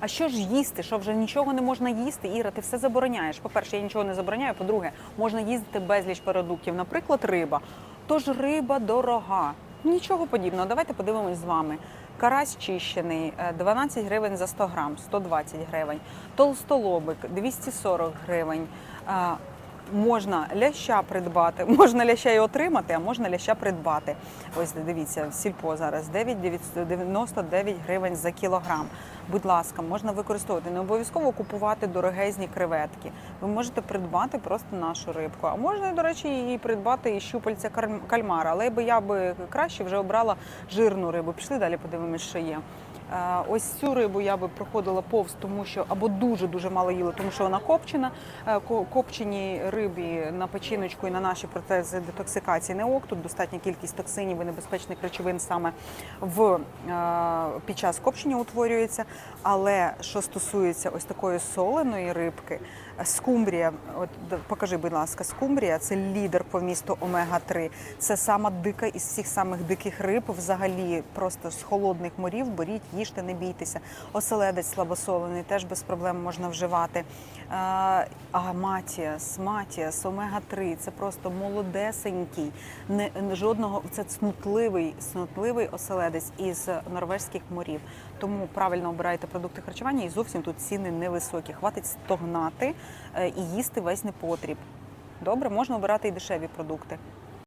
А що ж їсти? Що вже нічого не можна їсти? Іра, ти все забороняєш. По-перше, я нічого не забороняю. По-друге, можна їздити безліч продуктів, наприклад, риба. Тож риба дорога. Нічого подібного. Давайте подивимось з вами. Карась чищений е, 12 гривень за 100 грам, 120 гривень. Толстолобик 240 гривень. Можна ляща придбати, можна ляща і отримати, а можна ляща придбати. Ось дивіться, в сільпо зараз 9,99 гривень за кілограм. Будь ласка, можна використовувати. Не обов'язково купувати дорогезні креветки. Ви можете придбати просто нашу рибку. А можна, до речі, і придбати і щупальця кальмара. Але би я би краще вже обрала жирну рибу. Пішли далі, подивимось, що є. Е, Ось цю рибу я би проходила повз, тому що або дуже дуже мало їла, тому що вона копчена. Е, Копчені рибі на печіночку і на наші процеси детоксикації не ок. Тут достатня кількість токсинів і небезпечних речовин саме в е, під час копчення утворюється. Але що стосується ось такої соленої рибки, скумбрія, от покажи, будь ласка, скумбрія це лідер по місту омега 3 Це сама дика із всіх самих диких риб, взагалі просто з холодних морів. Беріть, їжте, не бійтеся. Оселедець слабосолений теж без проблем можна вживати. А матіас, матіас, омега 3 це просто молодесенький, не- жодного це цнутливий, цнутливий оселедець із норвезьких морів. Тому правильно обирайте продукти харчування і зовсім тут ціни невисокі. Хватить стогнати е, і їсти весь непотріб. Добре, можна обирати і дешеві продукти.